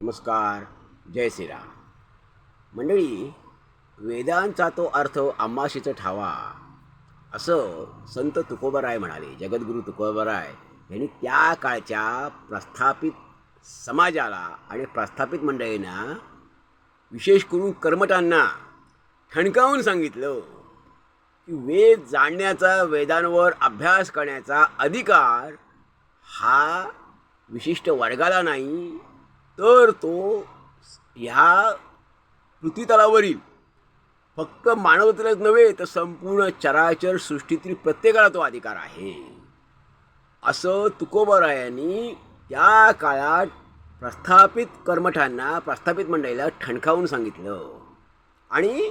नमस्कार जय श्रीराम. मंडळी वेदांचा तो अर्थ आम्हाशीचं ठावा. असं संत तुकोबराय म्हणाले जगद्गुरू तुकोबराय यांनी त्या काळच्या प्रस्थापित समाजाला आणि प्रस्थापित मंडळींना विशेष करून कर्मटांना ठणकावून सांगितलं की वेद जाणण्याचा वेदांवर अभ्यास करण्याचा अधिकार हा विशिष्ट वर्गाला नाही तर तो ह्या पृथ्वीतलावरील फक्त मानवतेलाच नव्हे तर संपूर्ण चराचर सृष्टीतील प्रत्येकाला तो अधिकार आहे. असं तुकोबरायांनी त्या काळात प्रस्थापित कर्मठांना प्रस्थापित मंडळीला ठणकावून सांगितलं. आणि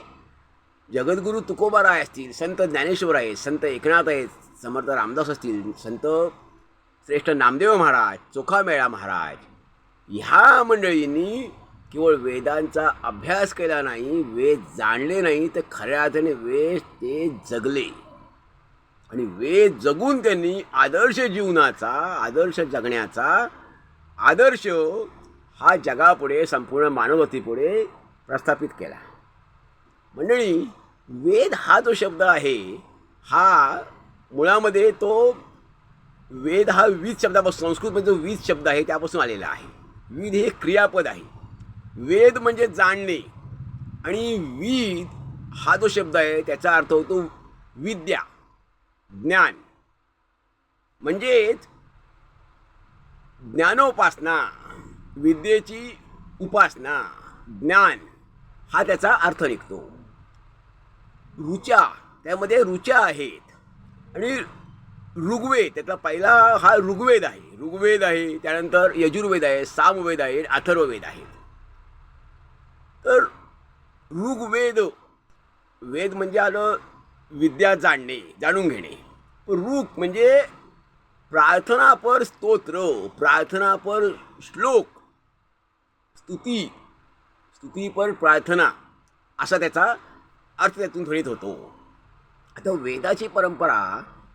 जगद्गुरू तुकोबाराय असतील संत ज्ञानेश्वर आहेत संत एकनाथ आहेत समर्थ रामदास असतील संत श्रेष्ठ नामदेव महाराज चोखामेळा महाराज ह्या मंडळींनी केवळ वेदांचा अभ्यास केला नाही वेद जाणले नाही तर खऱ्या अर्थाने वेद ते जगले. आणि वेद जगून त्यांनी आदर्श जीवनाचा आदर्श जगण्याचा आदर्श हा जगापुढे संपूर्ण मानवतेपुढे प्रस्थापित केला. मंडळी वेद हा जो शब्द आहे हा मुळामध्ये तो वेद हा वीज शब्दापासून संस्कृतमध्ये जो वीज शब्द आहे त्यापासून आलेला आहे. विध हे क्रियापद आहे. वेद म्हणजे जाणणे. आणि विद हा जो शब्द आहे त्याचा अर्थ होतो विद्या ज्ञान. म्हणजेच ज्ञानोपासना विद्येची उपासना ज्ञान हा त्याचा अर्थ निघतो. रुचा त्यामध्ये रुचा आहेत. आणि ऋग्वेद त्यातला पहिला हा ऋग्वेद आहे. ऋग्वेद आहे त्यानंतर यजुर्वेद आहे सामवेद आहे अथर्ववेद आहेत तर ऋग्वेद वेद म्हणजे आलं विद्या जाणणे जाणून घेणे. ऋग म्हणजे प्रार्थनापर स्तोत्र प्रार्थनापर श्लोक स्तुती स्तुतीपर प्रार्थना असा त्याचा अर्थ त्यातून थोडीत होतो. आता वेदाची परंपरा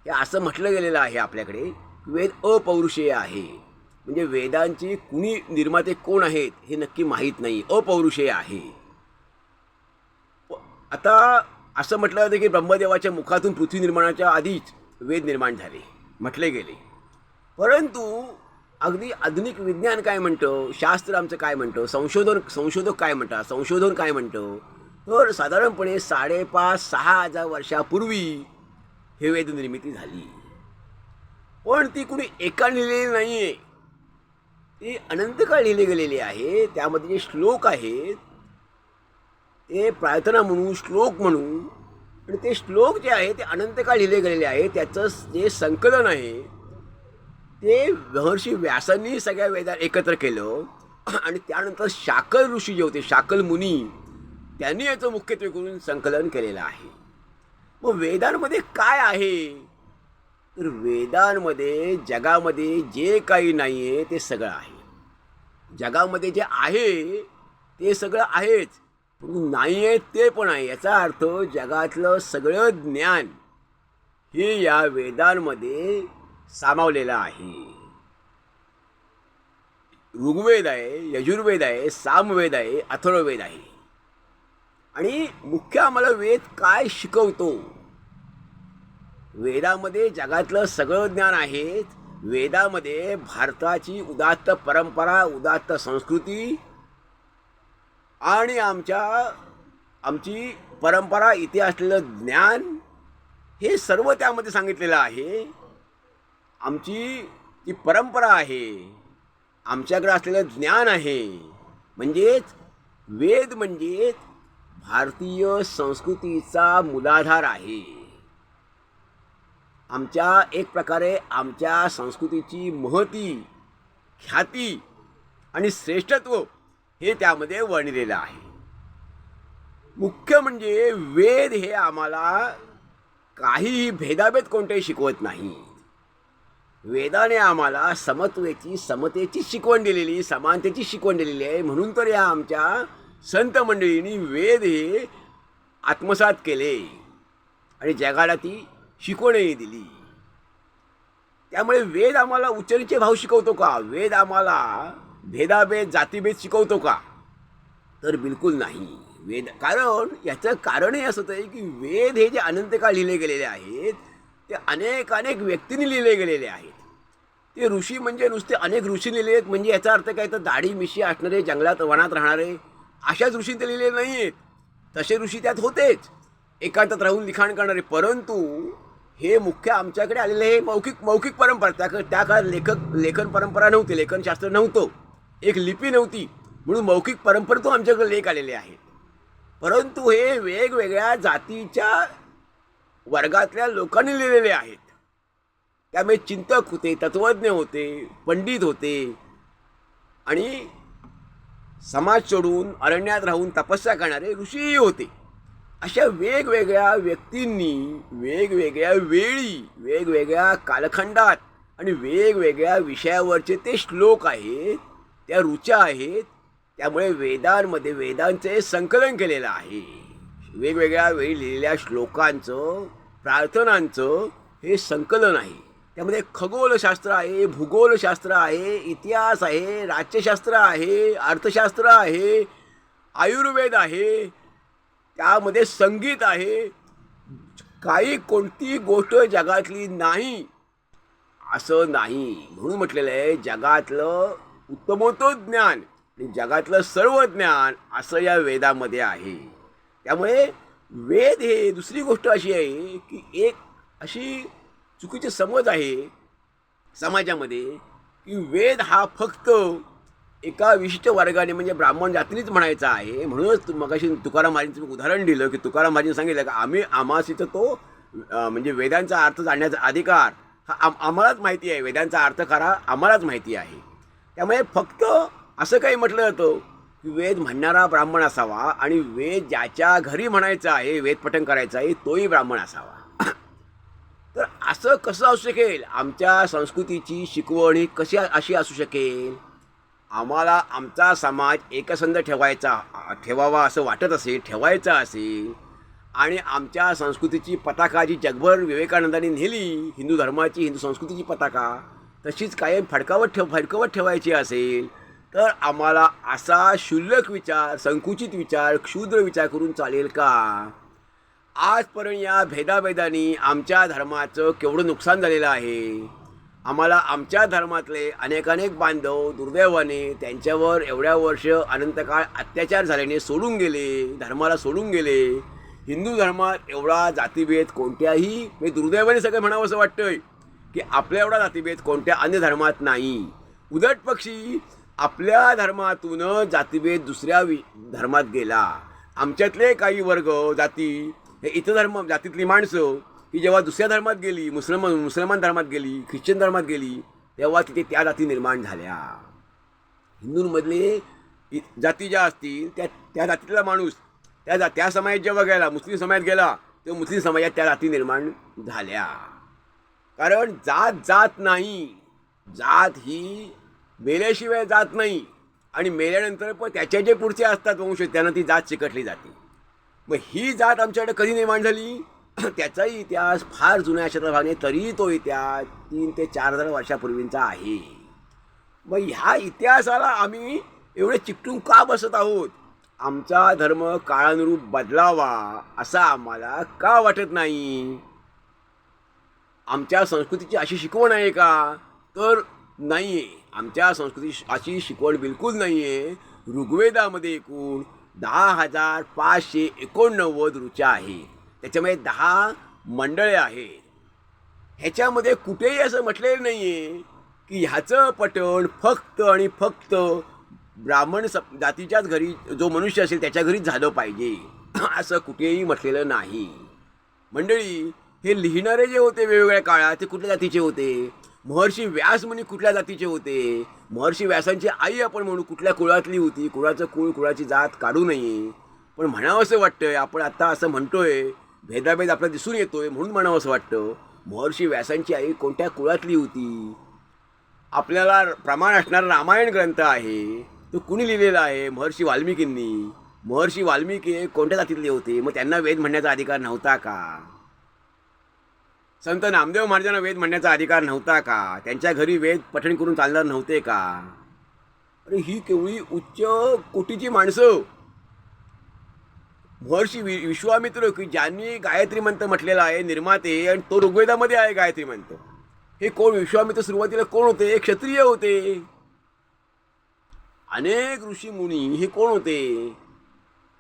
हे असं म्हटलं गेलेलं आहे आपल्याकडे वेद अपौरुषेय आहे. म्हणजे वेदांची कुणी निर्माते कोण आहेत हे नक्की माहीत नाही. अपौरुषेय आहे. आता असं म्हटलं जातं की ब्रह्मदेवाच्या मुखातून पृथ्वी निर्माणाच्या आधीच वेद निर्माण झाले म्हटले गेले. परंतु अगदी आधुनिक विज्ञान काय म्हणतं शास्त्र आमचं काय म्हणतं संशोधन संशोधक काय म्हणतात संशोधन काय म्हणतं तर साधारणपणे साडेपाच सहा हजार वर्षापूर्वी हे वेद निर्मिती झाली. पण ती कुणी एका लिहिलेली नाही आहे ती अनंत काळ लिहिले गेलेली आहे. त्यामध्ये जे श्लोक आहेत ते प्रार्थना म्हणू श्लोक म्हणू आणि ते श्लोक जे आहे ते अनंत काळ लिहिले गेलेले आहे. त्याचं जे संकलन आहे ते महर्षी व्यासांनी सगळ्या वेदा एकत्र केलं. आणि त्यानंतर शाकल ऋषी जे होते शाकल मुनी त्यांनी याचं मुख्यत्वे करून संकलन केलेलं आहे. मग वेदांमध्ये काय आहे? तर वेदांमध्ये जगामध्ये जे काही नाही आहे ते सगळं आहे. जगामध्ये जे आहे ते सगळं आहेच. पण नाही आहे ते पण आहे. याचा अर्थ जगातलं सगळं ज्ञान हे या वेदांमध्ये सामावलेलं आहे. ऋग्वेद आहे यजुर्वेद आहे सामवेद आहे अथर्ववेद आहे. आणि मुख्य आम्हाला वेद काय शिकवतो? वेदामध्ये जगातलं सगळं ज्ञान आहे. वेदामध्ये भारताची उदात्त परंपरा उदात्त संस्कृती आणि आमच्या आमची परंपरा इथे असलेलं ज्ञान हे सर्व त्यामध्ये सांगितलेलं आहे. आमची जी परंपरा आहे आमच्याकडे असलेलं ज्ञान आहे. म्हणजेच वेद म्हणजेच भारतीय संस्कृतीचा मूलाधार आहे. आमच्या एक प्रकारे आमच्या संस्कृतीची महती ख्याती आणि श्रेष्ठत्व हे त्यामध्ये वर्णिलेलं आहे. मुख्य म्हणजे वेद हे आम्हाला काहीही भेदाभेद कोणतेही शिकवत नाही. वेदाने आम्हाला समत्वेची समतेची शिकवण दिलेली समानतेची शिकवण दिलेली आहे. म्हणून तर या आमच्या संत मंडळींनी वेद हे आत्मसात केले. आणि जगाला ती शिकवणही दिली. त्यामुळे वेद आम्हाला उच्चरीचे भाव शिकवतो का? वेद आम्हाला भेदाभेद जातीभेद शिकवतो का? तर बिलकुल नाही. वेद कारण याचं कारणही असं आहे की वेद हे जे अनंत काळ लिहिले गेलेले आहेत ते अनेक अनेक व्यक्तींनी लिहिले गेलेले आहेत. ते ऋषी म्हणजे नुसते अनेक ऋषी लिहिले आहेत म्हणजे याचा अर्थ काय? तर दाढी मिशी असणारे जंगलात वनात राहणारे अशाच ऋषी ते लिहिले नाही आहेत तसे ऋषी त्यात होतेच. एकांतात राहून लिखाण करणारे. परंतु हे मुख्य आमच्याकडे आलेले हे मौखिक मौखिक परंपरा. त्या त्या काळात लेखक लेखन परंपरा नव्हती लेखनशास्त्र नव्हतं. एक लिपी नव्हती. म्हणून मौखिक परंपरेतून आमच्याकडे लेख आलेले आहेत. परंतु हे वेगवेगळ्या जातीच्या वर्गातल्या लोकांनी लिहिलेले आहेत. त्यामुळे चिंतक होते तत्वज्ञ होते पंडित होते. आणि समाज सोडून अरण्यात राहून तपस्या करणारे ऋषीही होते. अशा वेगवेगळ्या व्यक्तींनी वेगवेगळ्या वेळी वेगवेगळ्या कालखंडात आणि वेगवेगळ्या विषयावरचे ते श्लोक आहेत त्या रुच्या आहेत त्यामुळे वेदांमध्ये वेदांचे संकलन केलेलं आहे. वेगवेगळ्या वेळी लिहिलेल्या श्लोकांचं प्रार्थनांचं हे संकलन आहे. त्यामध्ये खगोलशास्त्र आहे भूगोलशास्त्र आहे इतिहास आहे राज्यशास्त्र आहे अर्थशास्त्र आहे आयुर्वेद आहे त्यामध्ये संगीत आहे. काही कोणती गोष्ट जगातली नाही असं नाही. म्हणून म्हटलेलं आहे जगातलं उत्तमोत्तम ज्ञान आणि जगातलं सर्व ज्ञान असं या वेदामध्ये आहे. त्यामुळे वेद हे दुसरी गोष्ट अशी आहे की एक अशी चुकीचे समज आहे समाजामध्ये की वेद हा फक्त एका विशिष्ट वर्गाने म्हणजे ब्राह्मण जातीनेच म्हणायचा आहे. म्हणूनच मगाशी तुकाराम महाराजांचं उदाहरण दिलं की तुकाराम महाराजांनी सांगितलं की आम्ही आमासीचं तो म्हणजे वेदांचा अर्थ जाणण्याचा अधिकार हा आम आम्हालाच माहिती आहे. वेदांचा अर्थ खरा आम्हालाच माहिती आहे. त्यामुळे फक्त असं काही म्हटलं जातं की वेद म्हणणारा ब्राह्मण असावा आणि वेद ज्याच्या घरी म्हणायचा आहे वेदपठन करायचा करायचं आहे तोही ब्राह्मण असावा. असं कसं असू शकेल? आमच्या संस्कृतीची शिकवण ही कशी अशी असू शकेल? आम्हाला आमचा समाज एकसंध ठेवायचा ठेवावा असं वाटत असेल ठेवायचा असेल. आणि आमच्या संस्कृतीची पताका जी जगभर विवेकानंदाने नेली हिंदू धर्माची हिंदू संस्कृतीची पताका तशीच कायम फडकावत ठेव फडकवत ठेवायची असेल तर आम्हाला असा क्षुल्लक विचार संकुचित विचार क्षुद्र विचार करून चालेल का? आजपर्यंत या भेदाभेदानी आमच्या धर्माचं केवढं नुकसान झालेलं आहे. आम्हाला आमच्या धर्मातले अनेकानेक बांधव दुर्दैवाने त्यांच्यावर एवढ्या वर्ष अनंतकाळ अत्याचार झाल्याने सोडून गेले धर्माला सोडून गेले. हिंदू धर्मात एवढा जातीभेद कोणत्याही म्हणजे दुर्दैवाने सगळं म्हणावं असं वाटतंय की आपल्या एवढा जातीभेद कोणत्या अन्य धर्मात नाही. उदट पक्षी आपल्या धर्मातून जातीभेद दुसऱ्या वि धर्मात गेला. आमच्यातले काही वर्ग जाती हे इतर धर्म जातीतली माणसं की जेव्हा दुसऱ्या धर्मात गेली मुसलमान मुसलमान धर्मात गेली ख्रिश्चन धर्मात गेली तेव्हा तिथे त्या जाती निर्माण झाल्या. हिंदूंमधले इ- जाती ज्या असतील त्या त्या जातीतला माणूस त्या जा त्या समाजात जेव्हा गेला मुस्लिम समाजात गेला तेव्हा मुस्लिम समाजात त्या जाती निर्माण झाल्या. कारण जात जात नाही. जात ही मेल्याशिवाय जात नाही. आणि मेल्यानंतर पण त्याच्या जे पुढचे असतात वंश त्यांना ती जात चिकटली जाते. मग ही जात आमच्याकडे कधी निर्माण झाली? त्याचाही इतिहास फार जुन्या शतभागाने तरीही तो इतिहास तीन ते चार हजार वर्षापूर्वींचा आहे. मग ह्या इतिहासाला आम्ही एवढे चिकटून का बसत आहोत? आमचा धर्म काळानुरूप बदलावा असा आम्हाला का वाटत नाही? आमच्या संस्कृतीची अशी शिकवण आहे का? तर नाही आहे आमच्या संस्कृती अशी शिकवण बिलकुल नाही आहे ऋग्वेदामध्ये एकूण दहा हजार पाचशे एकोणनव्वद ऋचा आहे. त्याच्यामध्ये दहा मंडळे आहेत. ह्याच्यामध्ये कुठेही असं म्हटलेलं नाही आहे की ह्याचं पठण फक्त आणि फक्त ब्राह्मण स जातीच्याच घरी जो मनुष्य असेल त्याच्या घरीच झालं पाहिजे. असं कुठेही म्हटलेलं नाही. मंडळी हे लिहिणारे जे होते वेगवेगळ्या काळात ते कुठल्या जातीचे होते? महर्षी व्यास म्हणे कुठल्या जातीचे होते? महर्षी व्यासांची आई आपण म्हणू कुठल्या कुळातली होती? कुळाचं कुळ कुळाची जात काढू नये. पण म्हणावं असं वाटतंय आपण आता असं म्हणतोय भेदाभेद आपला दिसून येतोय म्हणून म्हणावं असं वाटतं. महर्षी व्यासांची आई कोणत्या कुळातली होती? आपल्याला प्रमाण असणारा रामायण ग्रंथ आहे. तो कुणी लिहिलेला आहे? महर्षी वाल्मिकींनी. महर्षी वाल्मिकी कोणत्या जातीतले होते? मग त्यांना वेद म्हणण्याचा अधिकार नव्हता का? संत नामदेव महाराजांना वेद म्हणण्याचा अधिकार नव्हता का? त्यांच्या घरी वेद पठण करून चालणार नव्हते का? अरे ही केवळी उच्च कोटीची माणसं. महर्षी वि विश्वामित्र की ज्यांनी गायत्री मंत्र म्हटलेला आहे निर्माते आणि तो ऋग्वेदामध्ये आहे गायत्री मंत्र. हे कोण? विश्वामित्र सुरुवातीला कोण होते? क्षत्रिय होते. अनेक ऋषी मुनी हे कोण होते?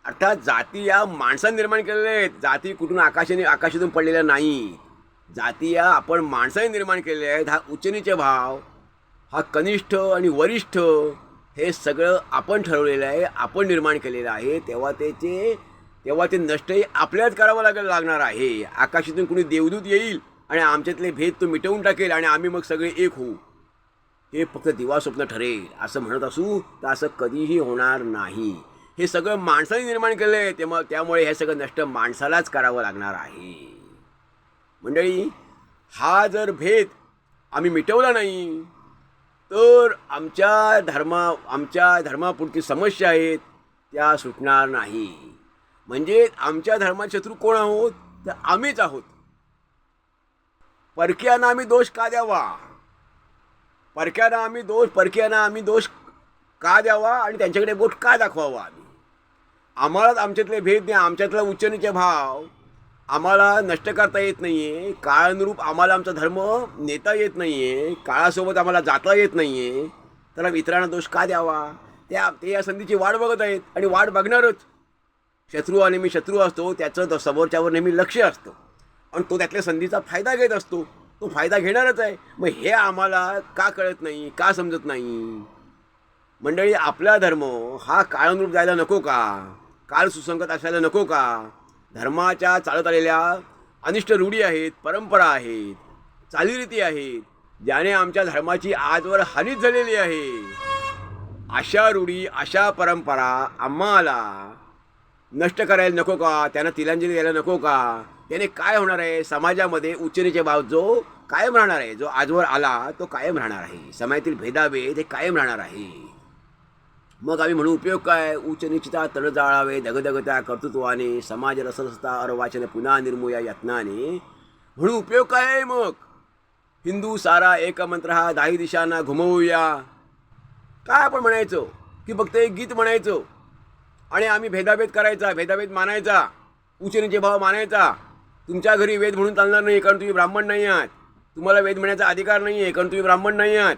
अर्थात जाती या माणसाने निर्माण केलेल्या आहेत. जाती कुठून आकाशाने आकाशातून पडलेल्या नाहीत. जाती आपण माणसाने निर्माण केलेल्या आहेत. हा उच्चनीचे भाव हा कनिष्ठ आणि वरिष्ठ हे सगळं आपण ठरवलेलं आहे आपण निर्माण केलेलं आहे. तेव्हा त्याचे तेव्हा ते नष्टही आपल्याच करावं लागेल लागणार आहे. आकाशातून कुणी देवदूत येईल आणि आमच्यातले भेद तो मिटवून टाकेल आणि आम्ही मग सगळे एक होऊ. हे फक्त दिवा स्वप्न ठरेल असं म्हणत असू तर असं कधीही होणार नाही. हे सगळं माणसाने निर्माण केलं आहे तेव्हा त्यामुळे हे सगळं नष्ट माणसालाच करावं लागणार आहे. मंडळी हा जर भेद आम्ही मिटवला नाही तर आमच्या धर्मा आमच्या धर्मापुरती समस्या आहेत त्या सुटणार नाही. म्हणजे आमच्या धर्माचे शत्रू कोण आहोत? तर आम्हीच आहोत. परक्यांना आम्ही दोष का द्यावा? परक्यांना आम्ही दोष परक्यांना आम्ही दोष का द्यावा? आणि त्यांच्याकडे बोट का दाखवावा आम्ही? आम्हालाच आमच्यातले भेद द्या आमच्यातला उच्चनीचे भाव. आम्हाला नष्ट करता येत नाही आहे काळानुरूप आम्हाला आमचा धर्म नेता येत नाही आहे काळासोबत आम्हाला जाता येत नाही आहे तर इतरांना दोष का द्यावा? त्या ते या संधीची वाट बघत आहेत आणि वाट बघणारच. शत्रू आणि मी शत्रू असतो त्याचं समोरच्यावर नेहमी लक्ष असतं. आणि तो त्यातल्या संधीचा फायदा घेत असतो. तो फायदा घेणारच आहे. मग हे आम्हाला का कळत नाही? का समजत नाही? मंडळी आपला धर्म हा काळानुरूप जायला नको का? काळ सुसंगत असायला नको का? धर्माच्या चालत आलेल्या अनिष्ट रूढी आहेत परंपरा आहेत चालीरीती आहेत ज्याने आमच्या धर्माची आजवर हानीच झालेली आहे. अशा रूढी अशा परंपरा आम्हाला नष्ट करायला नको का? त्यांना तिलांजली द्यायला नको का? त्याने काय होणार आहे? समाजामध्ये उच्चनीचे भाव जो कायम राहणार आहे जो आजवर आला तो कायम राहणार आहे. समाजातील भेदाभेद हे कायम राहणार आहे. मग आम्ही म्हणू उपयोग काय? उच्च निश्चिता तण जाळावे दगदगत्या कर्तृत्वाने समाज रसरसता अर्वाचन पुन्हा निर्मूया यत्नाने. म्हणून उपयोग काय आहे मग? हिंदू सारा एक मंत्र हा दाही दिशांना घुमवूया. काय आपण म्हणायचो? की फक्त एक गीत म्हणायचो? आणि आम्ही भेदाभेद करायचा भेदाभेद मानायचा उचनीचे भाव मानायचा. तुमच्या घरी वेद म्हणून चालणार नाही कारण तुम्ही ब्राह्मण नाही आहात. तुम्हाला वेद म्हणण्याचा अधिकार नाही आहे कारण तुम्ही ब्राह्मण नाही आहात.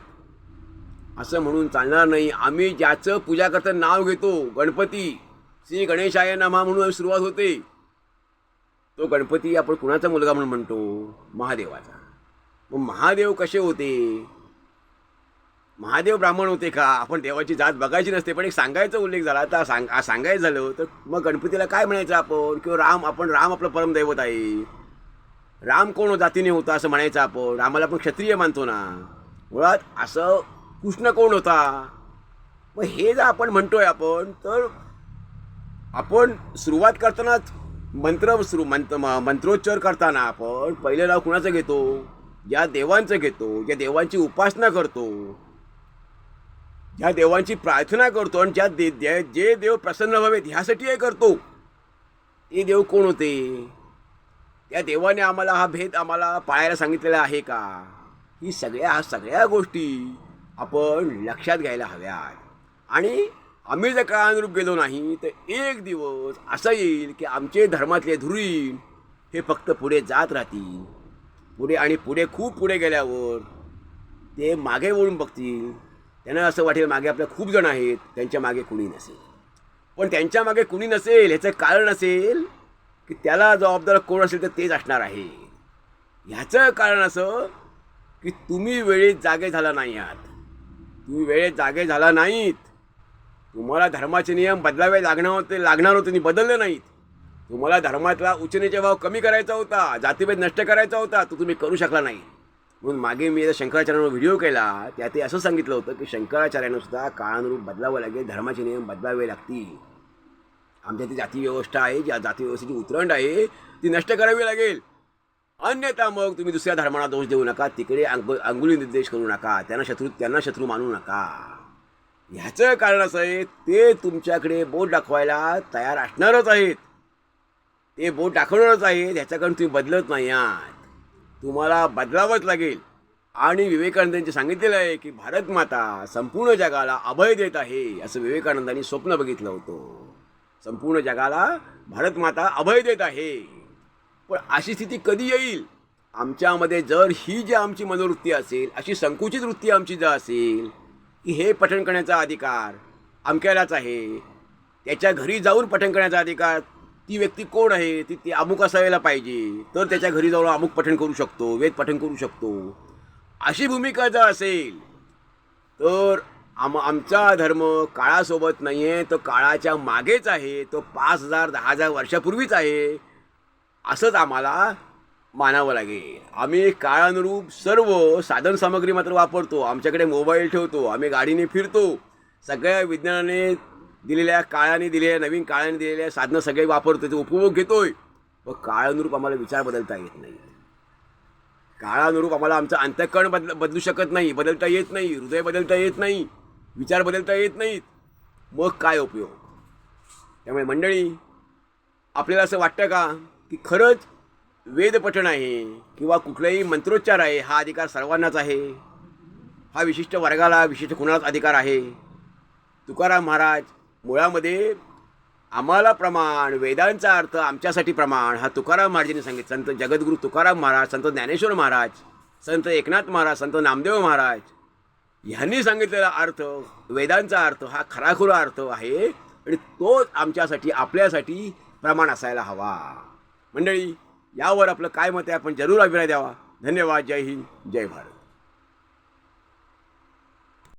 असं म्हणून चालणार नाही. आम्ही ज्याचं पूजा करता नाव घेतो गणपती. श्री गणेशाय नमा म्हणून आम्ही सुरुवात होते. तो गणपती आपण कुणाचा मुलगा म्हणून म्हणतो? महादेवाचा. मग महादेव कसे होते? महादेव ब्राह्मण होते का? आपण देवाची जात बघायची नसते पण एक सांगायचा उल्लेख झाला. तर सांग सांगायचं झालं तर मग गणपतीला काय म्हणायचं आपण? किंवा राम आपण राम आपलं परमदैवत आहे. राम कोण जातीने होता असं म्हणायचं आपण? रामाला आपण क्षत्रिय मानतो ना? मुळात असं कृष्ण कोण होता? मग हे जर आपण म्हणतोय आपण तर आपण सुरुवात करतानाच मंत्र सुरू मंत्र मंत्रोच्चार करताना आपण पहिलं नाव कुणाचं घेतो? ज्या देवांचं घेतो. ज्या देवांची उपासना करतो. ज्या देवांची प्रार्थना करतो आणि ज्या दे जे देव प्रसन्न व्हावेत ह्यासाठी हे करतो. ते देव कोण होते? त्या देवाने आम्हाला हा भेद आम्हाला पाळायला सांगितलेला आहे का? ही सगळ्या सगळ्या गोष्टी आपण लक्षात घ्यायला हव्यात. आणि आम्ही जर काळानुरूप गेलो नाही तर एक दिवस असं येईल की आमचे धर्मातले धुरीन हे फक्त पुढे जात राहतील. पुढे आणि पुढे खूप पुढे गेल्यावर ते मागे वळून बघतील. त्यांना असं वाटेल मागे आपल्या खूप जण आहेत त्यांच्या मागे कुणी नसेल. पण त्यांच्या मागे कुणी नसेल ह्याचं कारण असेल की त्याला जबाबदार कोण असेल तर तेच असणार आहे. ह्याचं कारण असं की तुम्ही वेळेत जागे झाला नाही आहात. तुम्ही वेळेत जागे झाला नाहीत. तुम्हाला धर्माचे नियम बदलावे लागणार होते लागणार होते आणि बदलले नाहीत. तुम्हाला धर्मातला उचनेचा भाव कमी करायचा होता जातीभेद नष्ट करायचा होता तो तुम्ही करू शकला नाही. म्हणून मागे मी एकदा शंकराचार्यांवर व्हिडिओ केला त्यात ते असं सांगितलं होतं की शंकराचार्यानं सुद्धा काळानुरूप बदलावं लागेल धर्माचे नियम बदलावे लागतील. आमच्या ती जाती व्यवस्था आहे ज्या जाती व्यवस्थेची उतरंड आहे ती नष्ट करावी लागेल. अन्यथा मग तुम्ही दुसऱ्या धर्माला दोष देऊ नका तिकडे अंग अंगुली निर्देश करू नका त्यांना शत्रू त्यांना शत्रू मानू नका. ह्याचं कारण असं आहे ते तुमच्याकडे बोट दाखवायला तयार असणारच आहेत. ते बोट दाखवणारच आहेत ह्याच्याकडून तुम्ही बदलत नाही आहात. तुम्हाला बदलावंच लागेल. आणि विवेकानंदांनी सांगितलेलं आहे की भारत माता संपूर्ण जगाला अभय देत आहे असं विवेकानंदांनी स्वप्न बघितलं होतं. संपूर्ण जगाला भारत माता अभय देत आहे. पण अशी स्थिती कधी येईल? आमच्यामध्ये जर ही जी आमची मनोवृत्ती असेल अशी संकुचित वृत्ती आमची जर असेल की हे पठण करण्याचा अधिकार अमक्यालाच आहे त्याच्या घरी जाऊन पठण करण्याचा अधिकार ती व्यक्ती कोण आहे? ती ती अमुक असायला पाहिजे. तर त्याच्या घरी जाऊन अमुक पठण करू शकतो वेद पठण करू शकतो. अशी भूमिका जर असेल तर आम आमचा धर्म काळासोबत नाही आहे तो काळाच्या मागेच आहे तो पाच हजार दहा हजार वर्षापूर्वीच आहे. असंच आम्हाला मानावं लागेल. आम्ही काळानुरूप सर्व साधनसामग्री मात्र वापरतो. आमच्याकडे मोबाईल ठेवतो. आम्ही गाडीने फिरतो. सगळ्या विज्ञानाने दिलेल्या काळाने दिलेल्या नवीन काळाने दिलेल्या साधनं सगळे वापरतो. ते उपभोग घेतोय. व काळानुरूप आम्हाला विचार बदलता येत नाही. काळानुरूप आम्हाला आमचं अंतःकरण बदल बदलू शकत नाही. बदलता येत नाही. हृदय बदलता येत नाही. विचार बदलता येत नाहीत. मग काय उपयोग? त्यामुळे मंडळी आपल्याला असं वाटतं का? की खरंच वेदपठण आहे किंवा कुठलाही मंत्रोच्चार आहे हा अधिकार सर्वांनाच आहे. हा विशिष्ट वर्गाला विशिष्ट कुणालाच अधिकार आहे. तुकाराम महाराज मुळामध्ये आम्हाला प्रमाण वेदांचा अर्थ आमच्यासाठी प्रमाण हा तुकाराम महाराजांनी सांगितलं. संत जगद्गुरू तुकाराम महाराज संत ज्ञानेश्वर महाराज संत एकनाथ महाराज संत नामदेव महाराज ह्यांनी सांगितलेला अर्थ वेदांचा अर्थ हा खराखुरा अर्थ आहे. आणि तोच आमच्यासाठी आपल्यासाठी प्रमाण असायला हवा. मंडळी यावर आपलं काय मत आहे? आपण जरूर अभिनय द्यावा. धन्यवाद. जय हिंद. जय भारत.